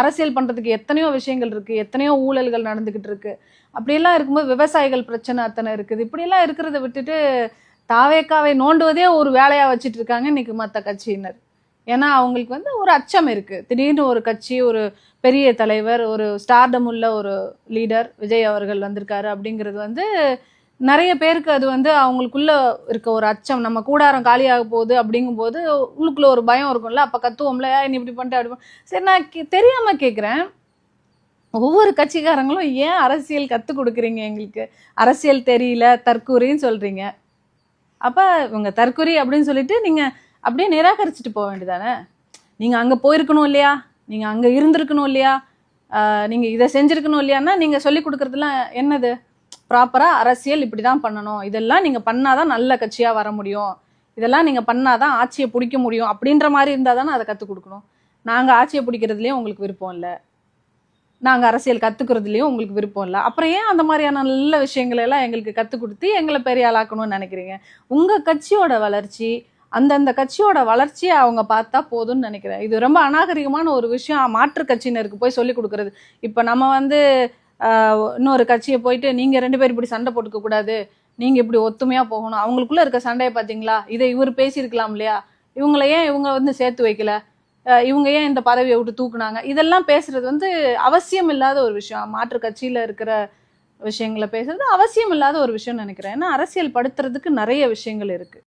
அரசியல் பண்ணுறதுக்கு எத்தனையோ விஷயங்கள் இருக்குது எத்தனையோ ஊழல்கள் நடந்துக்கிட்டு இருக்குது அப்படியெல்லாம் இருக்கும்போது விவசாயிகள் பிரச்சனை அத்தனை இருக்குது. இப்படியெல்லாம் இருக்கிறத விட்டுட்டு தாவேக்காவை நோண்டுவதே ஒரு வேலையாக வச்சுட்டு இருக்காங்க இன்றைக்கி மற்ற கட்சியினர். ஏன்னா அவங்களுக்கு வந்து ஒரு அச்சம் இருக்குது திடீர்னு ஒரு கட்சி ஒரு பெரிய தலைவர் ஒரு ஸ்டார்டம் உள்ள ஒரு லீடர் விஜய் அவர்கள் வந்திருக்காரு அப்படிங்கிறது வந்து நிறைய பேருக்கு அது வந்து அவங்களுக்குள்ள இருக்க ஒரு அச்சம். நம்ம கூடாரம் காலியாக போகுது அப்படிங்கும்போது உள்ளுக்குள்ள ஒரு பயம் இருக்கும்ல. அப்போ கத்துவோம்ல நீ இப்படி பண்ணிட்டு அப்படி சரி நான் கே- தெரியாமல் கேட்குறேன் ஒவ்வொரு கட்சிக்காரங்களும் ஏன் அரசியல் கற்றுக் கொடுக்குறீங்க எங்களுக்கு? அரசியல் தெரியல தற்கூரின்னு சொல்கிறீங்க அப்போ இவங்க தற்கூரி அப்படின்னு சொல்லிட்டு நீங்கள் அப்படியே நிராகரிச்சுட்டு போக வேண்டியதானே? நீங்கள் அங்கே போயிருக்கணும் இல்லையா? நீங்கள் அங்கே இருந்திருக்கணும் இல்லையா? நீங்கள் இதை செஞ்சுருக்கணும் இல்லையான்னா நீங்கள் சொல்லி கொடுக்குறதுலாம் என்னது? ப்ராப்பரா அரசியல் இப்படிதான் பண்ணணும். இதெல்லாம் நீங்க பண்ணாதான் நல்ல கட்சியா வர முடியும். இதெல்லாம் நீங்க பண்ணாதான் ஆட்சியை பிடிக்க முடியும் அப்படின்ற மாதிரி இருந்தால் தானே அதை கற்றுக் கொடுக்கணும். நாங்கள் ஆட்சியை பிடிக்கிறதுலேயும் உங்களுக்கு விருப்பம் இல்லை. நாங்கள் அரசியல் கற்றுக்கிறதுலையும் உங்களுக்கு விருப்பம் இல்லை. அப்புறம் ஏன் அந்த மாதிரியான நல்ல விஷயங்களை எல்லாம் எங்களுக்கு கற்றுக் கொடுத்து எங்களை பெரிய ஆளாக்கணும்னு நினைக்கிறீங்க? உங்கள் கட்சியோட வளர்ச்சி அந்தந்த கட்சியோட வளர்ச்சியை அவங்க பார்த்தா போதும்னு நினைக்கிறேன். இது ரொம்ப அநாகரிகமான ஒரு விஷயம். மாற்று கட்சியினருக்கு போய் சொல்லி கொடுக்கறது. இப்போ நம்ம வந்து இன்னொரு கட்சியை போயிட்டு நீங்கள் ரெண்டு பேரும் இப்படி சண்டை போட்டுக்க கூடாது. நீங்கள் இப்படி ஒத்துமையாக போகணும். அவங்களுக்குள்ளே இருக்க சண்டையை பார்த்தீங்களா இதை இவர் பேசியிருக்கலாம் இல்லையா? இவங்களை ஏன் இவங்க வந்து சேர்த்து வைக்கல? இவங்க ஏன் இந்த பதவியை விட்டு தூக்குனாங்க? இதெல்லாம் பேசுறது வந்து அவசியம் இல்லாத ஒரு விஷயம். மாற்று கட்சியில் இருக்கிற விஷயங்களை பேசுறது அவசியம் இல்லாத ஒரு விஷயம்னு நினைக்கிறேன். ஏன்னா அரசியல் படுத்துறதுக்கு நிறைய விஷயங்கள் இருக்குது